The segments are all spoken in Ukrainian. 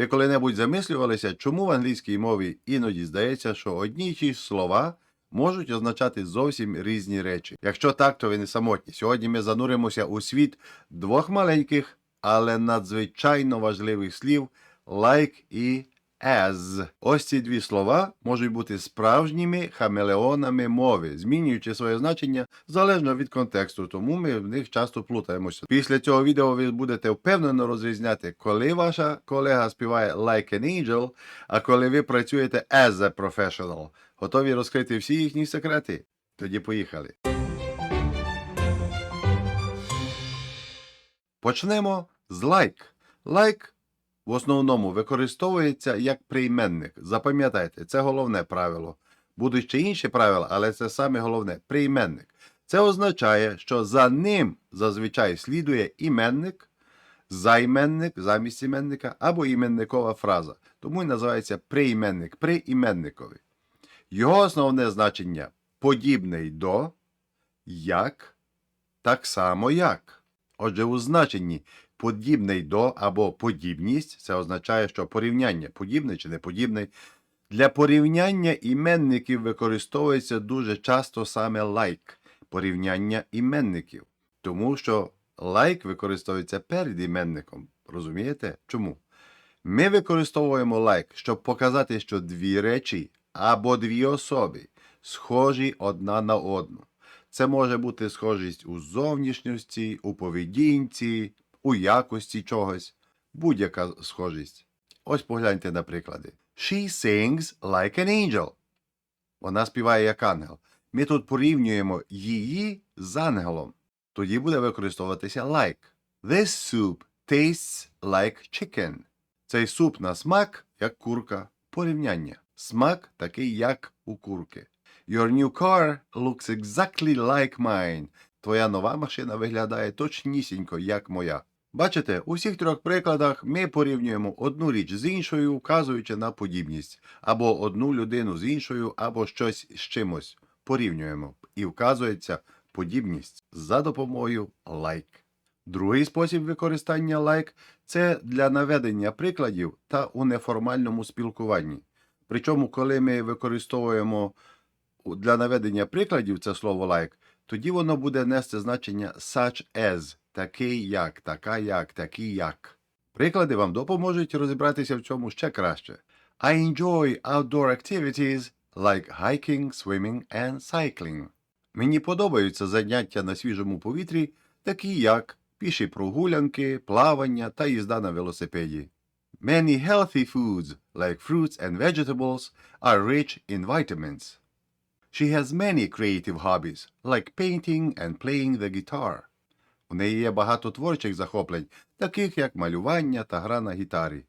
Ви коли-небудь замислювалися, чому в англійській мові іноді здається, що одні й ті ж слова можуть означати зовсім різні речі. Якщо так, то ви не самотні. Сьогодні ми зануримося у світ двох маленьких, але надзвичайно важливих слів like і as. Ось ці дві слова можуть бути справжніми хамелеонами мови, змінюючи своє значення залежно від контексту, тому ми в них часто плутаємося. Після цього відео ви будете впевнено розрізняти, коли ваша колега співає like an angel, а коли ви працюєте as a professional. Готові розкрити всі їхні секрети? Тоді поїхали. Почнемо з like. Like в основному використовується як прийменник. Запам'ятайте, це головне правило. Будуть ще інші правила, але це саме головне прийменник. Це означає, що за ним зазвичай слідує іменник, займенник замість іменника або іменникова фраза. Тому і називається прийменник при іменникові. Його основне значення подібний до, як, так само як. Отже, у значенні подібний до або подібність це означає, що порівняння подібне чи неподібний. Для порівняння іменників використовується дуже часто саме like порівняння іменників, тому що like використовується перед іменником. Розумієте? Чому? Ми використовуємо like, щоб показати, що дві речі або дві особи схожі одна на одну. Це може бути схожість у зовнішності, у поведінці, у якості чогось, будь-яка схожість. Ось погляньте на приклади. She sings like an angel. Вона співає як ангел. Ми тут порівнюємо її з ангелом. Тоді буде використовуватися like. This soup tastes like chicken. Цей суп на смак, як курка. Порівняння. Смак такий, як у курки. Your new car looks exactly like mine. Твоя нова машина виглядає точнісінько, як моя. Бачите, у всіх трьох прикладах ми порівнюємо одну річ з іншою, вказуючи на подібність, або одну людину з іншою, або щось з чимось. Порівнюємо і вказується подібність за допомогою like. Другий спосіб використання like – це для наведення прикладів та у неформальному спілкуванні. Причому, коли ми використовуємо для наведення прикладів це слово like, тоді воно буде нести значення such as, такий як, така як, такий як. Приклади вам допоможуть розібратися в цьому ще краще. I enjoy outdoor activities like hiking, swimming and cycling. Мені подобаються заняття на свіжому повітрі, такі як піші прогулянки, плавання та їзда на велосипеді. Many healthy foods, like fruits and vegetables, are rich in vitamins. She has many creative hobbies, like painting and playing the guitar. У неї є багато творчих захоплень, таких як малювання та гра на гітарі.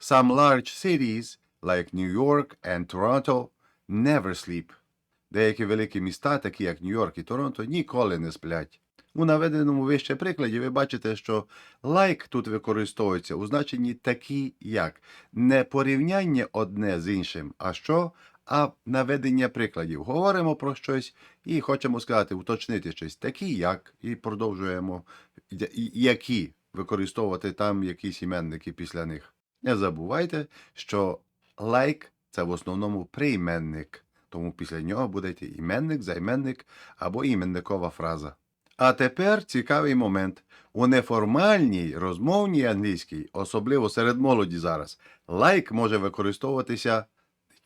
Some large cities, like New York and Toronto, never sleep. Деякі великі міста, такі як Нью-Йорк і Торонто, ніколи не сплять. У наведеному вище прикладі ви бачите, що like тут використовується у значенні такі як не порівняння одне з іншим, а що? А наведення прикладів. Говоримо про щось і хочемо сказати, уточнити щось такі як, і продовжуємо які використовувати там якісь іменники після них. Не забувайте, що like це в основному прийменник, тому після нього буде іменник, займенник або іменникова фраза. А тепер цікавий момент. У неформальній розмовній англійській, особливо серед молоді зараз, like може використовуватися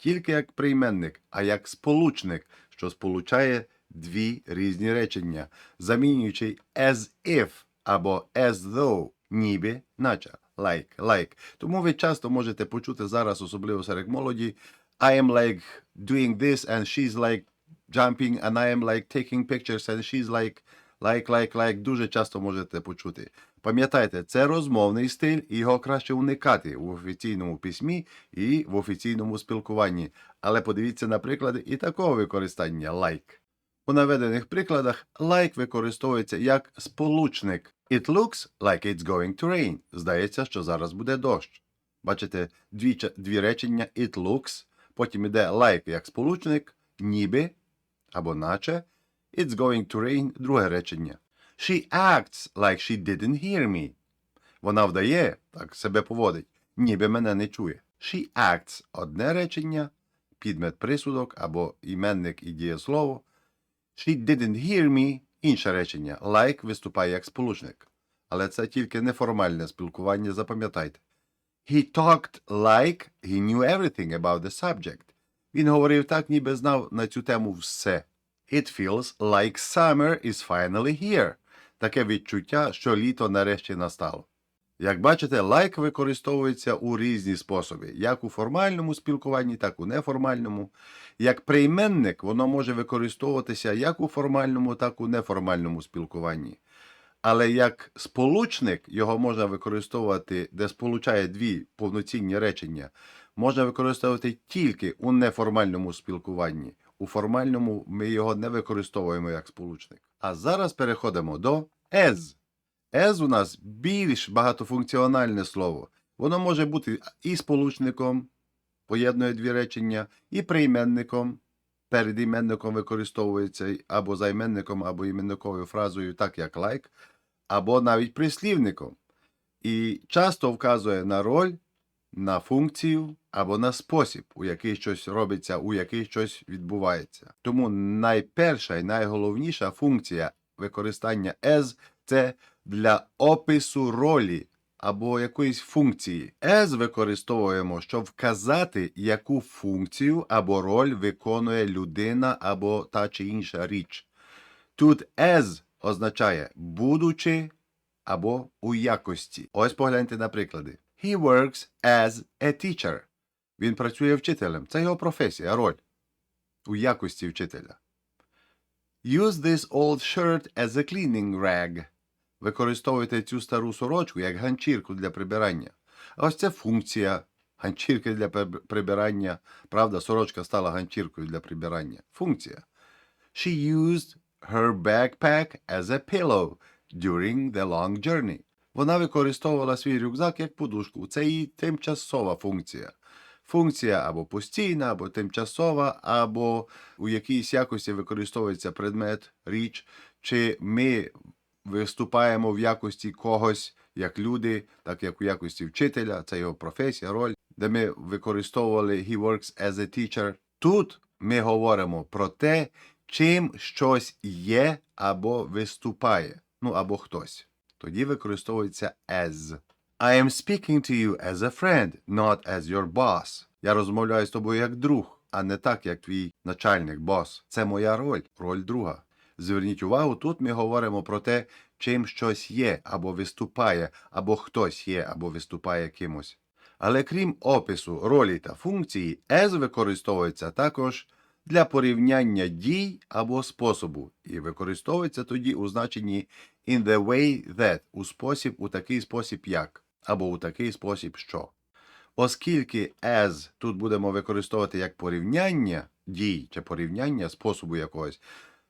тільки як прийменник, а як сполучник, що сполучає дві різні речення, замінюючи as if або as though, ніби, наче, like, like. Тому ви часто можете почути зараз, особливо серед молоді, I am like doing this and she's like jumping and I am like taking pictures and she's like Лайк, лайк, лайк дуже часто можете почути. Пам'ятайте, це розмовний стиль, і його краще уникати в офіційному письмі і в офіційному спілкуванні. Але подивіться на приклади і такого використання лайк. У наведених прикладах лайк використовується як сполучник. It looks like it's going to rain. Здається, що зараз буде дощ. Бачите, дві, дві речення it looks, потім іде like як сполучник, ніби або наче. It's going to rain друге речення. She acts like she didn't hear me. Вона вдає, так себе поводить, ніби мене не чує. She acts одне речення, підмет присудок або іменник і дієслово. She didn't hear me інше речення. Like виступає як сполучник. Але це тільки неформальне спілкування, запам'ятайте. He talked like he knew everything about the subject. Він говорив так, ніби знав на цю тему все. It feels like summer is finally here. Таке відчуття, що літо нарешті настало. Як бачите, лайк використовується у різні способи, як у формальному спілкуванні, так і у неформальному. Як прийменник воно може використовуватися як у формальному, так і у неформальному спілкуванні. Але як сполучник його можна використовувати, де сполучає дві повноцінні речення, можна використовувати тільки у неформальному спілкуванні. У формальному ми його не використовуємо як сполучник. А зараз переходимо до as. As у нас більш багатофункціональне слово. Воно може бути і сполучником, поєднує дві речення, і прийменником. Перед іменником використовується або займенником, або іменниковою фразою, так як like, або навіть прислівником. І часто вказує на роль, на функцію або на спосіб, у який щось робиться, у який щось відбувається. Тому найперша і найголовніша функція використання as – це для опису ролі або якоїсь функції. As використовуємо, щоб вказати, яку функцію або роль виконує людина або та чи інша річ. Тут as означає будучи або у якості. Ось погляньте на приклади. He works as a teacher. Він працює вчителем. Це його професія, роль. У якості вчителя. Use this old shirt as a cleaning rag. Використовуйте цю стару сорочку як ганчірку для прибирання. Ось це функція ганчірки для прибирання. Правда, сорочка стала ганчіркою для прибирання. Функція. She used her backpack as a pillow during the long journey. Вона використовувала свій рюкзак як подушку. Це її тимчасова функція. Функція або постійна, або тимчасова, або у якійсь якості використовується предмет, річ, чи ми виступаємо в якості когось як люди, так як у якості вчителя, це його професія, роль, де ми використовували he works as a teacher. Тут ми говоримо про те, чим щось є або виступає, ну або хтось. Тоді використовується as. I am speaking to you as a friend, not as your boss. Я розмовляю з тобою як друг, а не так, як твій начальник, бос. Це моя роль, роль друга. Зверніть увагу, тут ми говоримо про те, чим щось є, або виступає, або хтось є, або виступає кимось. Але крім опису, ролі та функції, as використовується також для порівняння дій або способу, і використовується тоді у значенні in the way that, у спосіб, у такий спосіб як, або у такий спосіб що. Оскільки as тут будемо використовувати як порівняння дій чи порівняння способу якогось,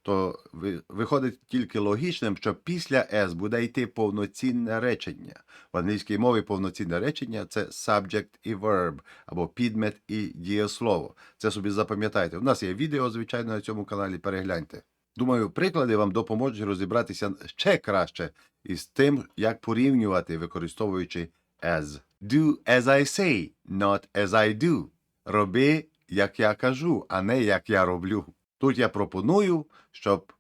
то ви- виходить тільки логічним, що після S буде йти повноцінне речення. В англійській мові повноцінне речення це subject і verb, або підмет і дієслово. Це собі запам'ятайте. У нас є відео, звичайно, на цьому каналі, перегляньте. Думаю, приклади вам допоможуть розібратися ще краще із тим, як порівнювати, використовуючи as. Do as I say, not as I do. Роби, як я кажу, а не як я роблю. Тут я пропоную, щоб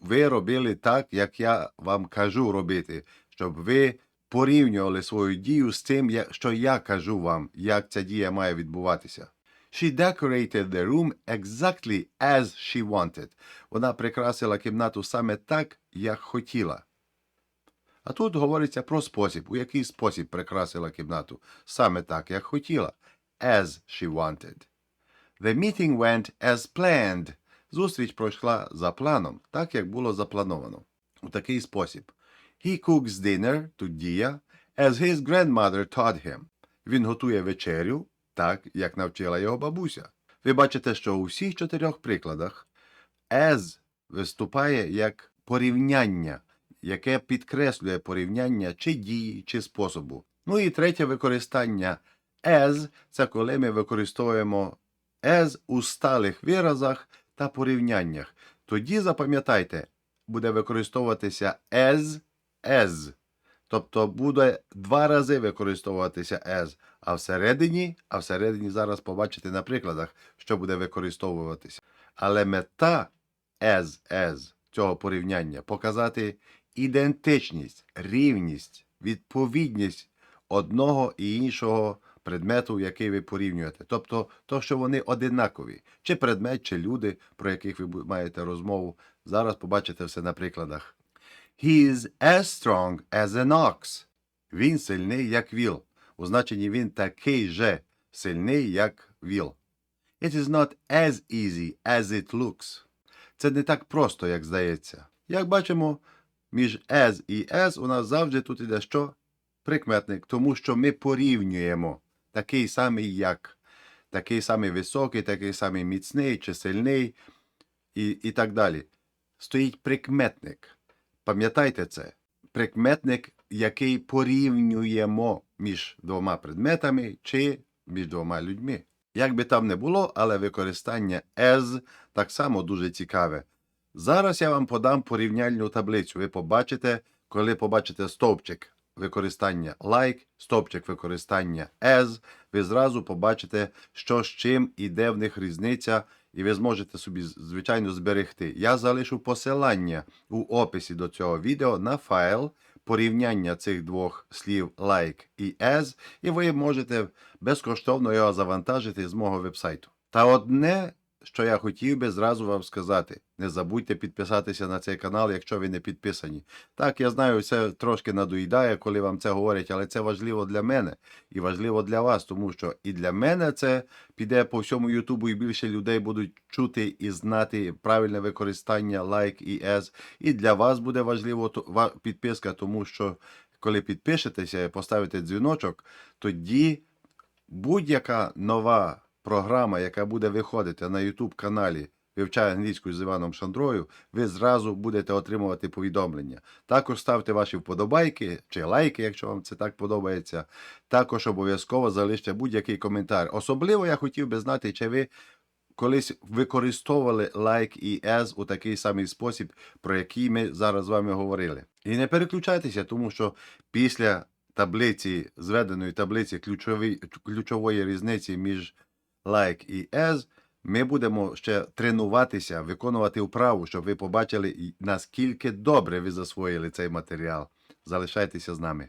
ви робили так, як я вам кажу робити, щоб ви порівнювали свою дію з тим, що я кажу вам, як ця дія має відбуватися. She decorated the room exactly as she wanted. Вона прикрасила кімнату саме так, як хотіла. А тут говориться про спосіб, у який спосіб прикрасила кімнату, саме так, як хотіла, as she wanted. The meeting went as planned. Зустріч пройшла за планом, так як було заплановано. У такий спосіб. He cooks dinner to дія, as his grandmother taught him. Він готує вечерю, так як навчила його бабуся. Ви бачите, що у всіх чотирьох прикладах as виступає як порівняння, яке підкреслює порівняння чи дії, чи способу. Ну і третє використання as це коли ми використовуємо as у сталих виразах та порівняннях. Тоді запам'ятайте, буде використовуватися as as. Тобто буде два рази використовуватися as, а всередині, а всередині зараз побачите на прикладах, що буде використовуватися. Але мета as as цього порівняння показати ідентичність, рівність, відповідність одного і іншого предмету, який ви порівнюєте. Тобто, то, що вони одинакові, чи предмет, чи люди, про яких ви маєте розмову. Зараз побачите все на прикладах. He is as strong as an ox. Він сильний, як віл. У значенні він такий же сильний, як віл. It is not as easy as it looks. Це не так просто, як здається. Як бачимо, між as і as у нас завжди тут іде що? Прикметник, тому що ми порівнюємо такий самий як, такий самий високий, такий самий міцний чи сильний і, і так далі. Стоїть прикметник. Пам'ятайте це. Прикметник, який порівнюємо між двома предметами чи між двома людьми. Як би там не було, але використання as так само дуже цікаве. Зараз я вам подам порівняльну таблицю. Ви побачите, коли побачите стовпчик використання like, стовпчик використання as, ви зразу побачите, що з чим і де в них різниця, і ви зможете собі, звичайно, зберегти. Я залишу посилання у описі до цього відео на файл порівняння цих двох слів like і as, і ви можете безкоштовно його завантажити з мого вебсайту. Та одне, що я хотів би зразу вам сказати, не забудьте підписатися на цей канал, якщо ви не підписані. Так, я знаю, це трошки надоїдає, коли вам це говорять, але це важливо для мене і важливо для вас, тому що і для мене це піде по всьому Ютубу, і більше людей будуть чути і знати правильне використання like і as. І для вас буде важливо підписка, тому що коли підпишетеся і поставите дзвіночок, тоді будь-яка нова програма, яка буде виходити на YouTube каналі Вивчай англійську з Іваном Шандрою, ви зразу будете отримувати повідомлення. Також ставте ваші вподобайки чи лайки, якщо вам це так подобається. Також обов'язково залиште будь-який коментар. Особливо я хотів би знати, чи ви колись використовували like і as у такий самий спосіб, про який ми зараз з вами говорили. І не переключайтеся, тому що після таблиці, зведеної таблиці ключові, ключової різниці між like і as, ми будемо ще тренуватися, виконувати вправу, щоб ви побачили, наскільки добре ви засвоїли цей матеріал. Залишайтеся з нами.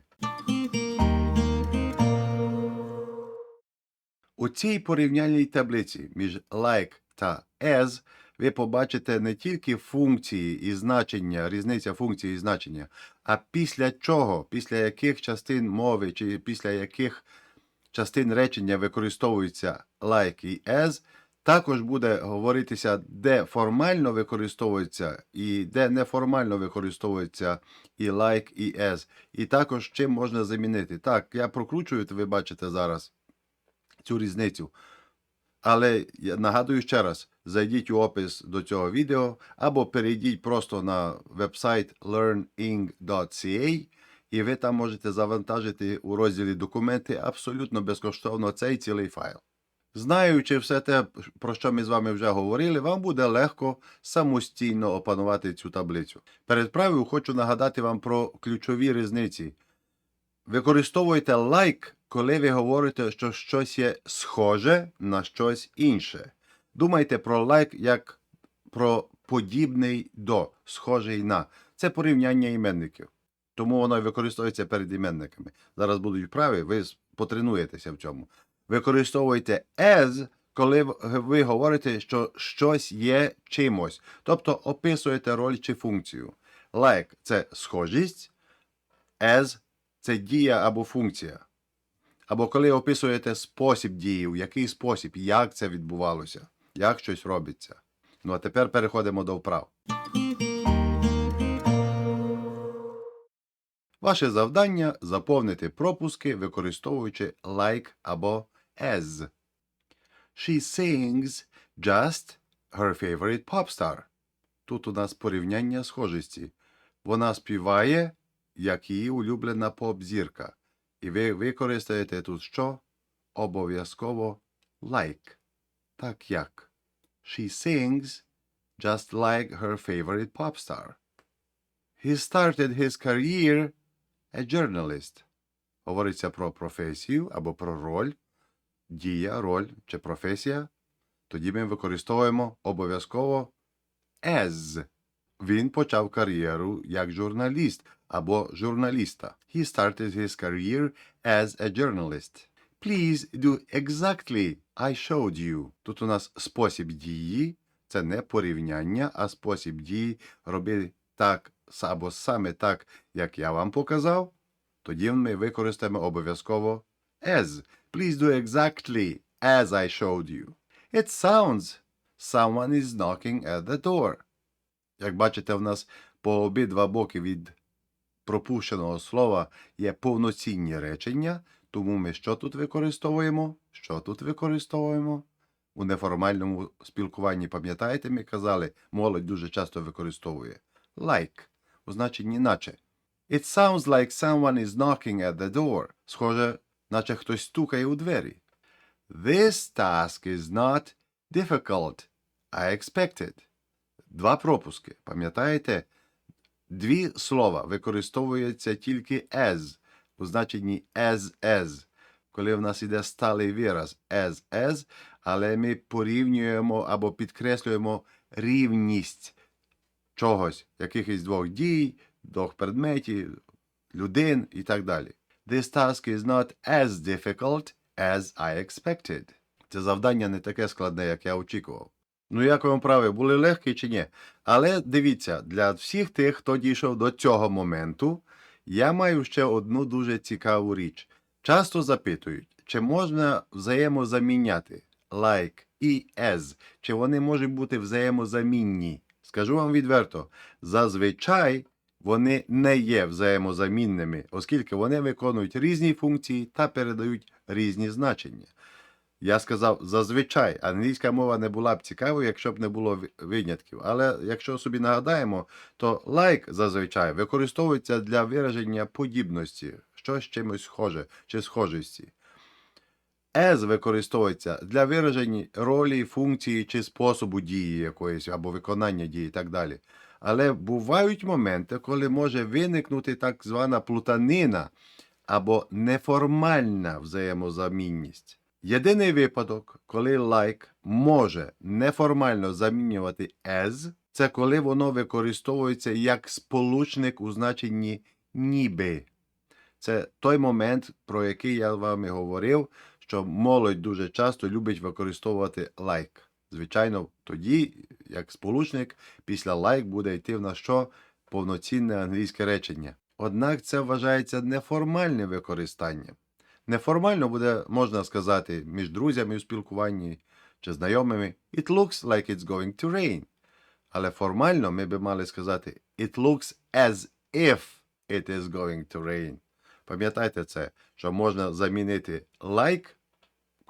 У цій порівняльній таблиці між like та as ви побачите не тільки функції і значення, різниця функції і значення, а після чого, після яких частин мови чи після яких частин речення використовуються like і as, також буде говоритися, де формально використовується і де неформально використовується і like, і as. І також чим можна замінити. Так, я прокручую, то ви бачите зараз цю різницю. Але я нагадую ще раз: зайдіть у опис до цього відео або перейдіть просто на вебсайт learning.ca і ви там можете завантажити у розділі документи абсолютно безкоштовно цей цілий файл. Знаючи все те, про що ми з вами вже говорили, вам буде легко самостійно опанувати цю таблицю. Перед правою хочу нагадати вам про ключові різниці. Використовуйте like, коли ви говорите, що щось є схоже на щось інше. Думайте про like як про подібний до, схожий на. Це порівняння іменників. Тому воно використовується перед іменниками. Зараз будуть вправи, ви потренуєтеся в цьому. Використовуйте as, коли ви говорите, що щось є чимось, тобто описуєте роль чи функцію. Like – це схожість, as це дія або функція. Або коли описуєте спосіб дії, в який спосіб, як це відбувалося, як щось робиться. Ну а тепер переходимо до вправ. Ваше завдання заповнити пропуски, використовуючи like або as. She sings just her favorite pop star. Тут у нас порівняння схожості. Вона співає, як її улюблена поп-зірка. І ви використаєте тут що? Обов'язково like. Так як. She sings just like her favorite pop star. He started his career a journalist. Говориться про професію або про роль, дія, роль чи професія. Тоді ми використовуємо обов'язково as. Він почав кар'єру як журналіст або журналіста. He started his career as a journalist. Please do exactly I showed you. Тут у нас спосіб дії, це не порівняння, а спосіб дії роби так або саме так, як я вам показав. Тоді ми використаємо обов'язково as. Please do exactly as I showed you. It sounds someone is knocking at the door. Як бачите, в нас по обидва боки від пропущеного слова є повноцінні речення, тому ми що тут використовуємо? Що тут використовуємо? У неформальному спілкуванні, пам'ятаєте, ми казали, молодь дуже часто використовує like значенні наче. It sounds like someone is knocking at the door. Схоже, наче хтось стукає у двері. This task is not difficult. I expected. Два пропуски. Пам'ятаєте? Дві слова використовуються тільки as у значенні as as, коли в нас іде сталий вираз as as, але ми порівнюємо або підкреслюємо рівність чогось, якихось двох дій, двох предметів, людин і так далі. This task is not as difficult as I expected. Це завдання не таке складне, як я очікував. Ну, як вам прави, були легкі чи ні? Але дивіться, для всіх тих, хто дійшов до цього моменту, я маю ще одну дуже цікаву річ. Часто запитують, чи можна взаємозаміняти like і as, чи вони можуть бути взаємозамінні. Скажу вам відверто, зазвичай вони не є взаємозамінними, оскільки вони виконують різні функції та передають різні значення. Я сказав зазвичай, англійська мова не була б цікавою, якщо б не було винятків. Але якщо собі нагадаємо, то like зазвичай використовується для вираження подібності, що з чимось схоже чи схожості. As використовується для вираження ролі, функції чи способу дії якоїсь або виконання дії і так далі. Але бувають моменти, коли може виникнути так звана плутанина або неформальна взаємозамінність. Єдиний випадок, коли like може неформально замінювати as, це коли воно використовується як сполучник у значенні ніби. Це той момент, про який я вам і говорив, що молодь дуже часто любить використовувати like. Звичайно, тоді, як сполучник, після like буде йти в на що повноцінне англійське речення. Однак це вважається неформальним використанням. Неформально буде, можна сказати, між друзями у спілкуванні чи знайомими It looks like it's going to rain. Але формально ми би мали сказати It looks as if it is going to rain. Пам'ятайте це, що можна замінити like,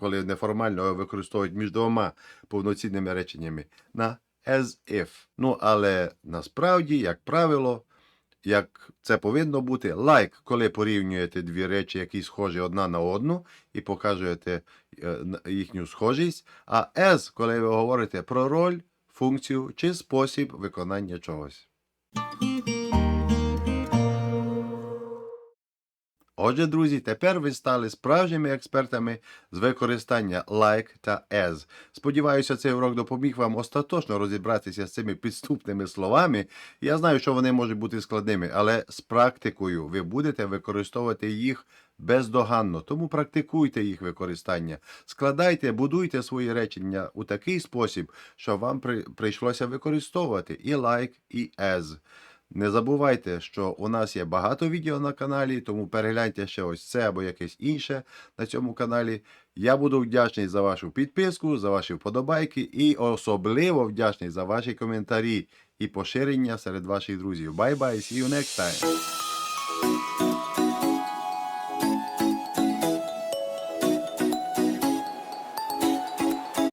коли неформально використовують між двома повноцінними реченнями, на as if. Ну, але насправді, як правило, як це повинно бути, like, коли порівнюєте дві речі, які схожі одна на одну, і показуєте е, їхню схожість, а as, коли ви говорите про роль, функцію чи спосіб виконання чогось. Отже, друзі, тепер ви стали справжніми експертами з використання like та as. Сподіваюся, цей урок допоміг вам остаточно розібратися з цими підступними словами. Я знаю, що вони можуть бути складними, але з практикою ви будете використовувати їх бездоганно. Тому практикуйте їх використання. Складайте, будуйте свої речення у такий спосіб, що вам при- прийшлося використовувати і like, і as. Не забувайте, що у нас є багато відео на каналі, тому перегляньте ще ось це або якесь інше на цьому каналі. Я буду вдячний за вашу підписку, за ваші вподобайки і особливо вдячний за ваші коментарі і поширення серед ваших друзів. Bye bye, see you next time.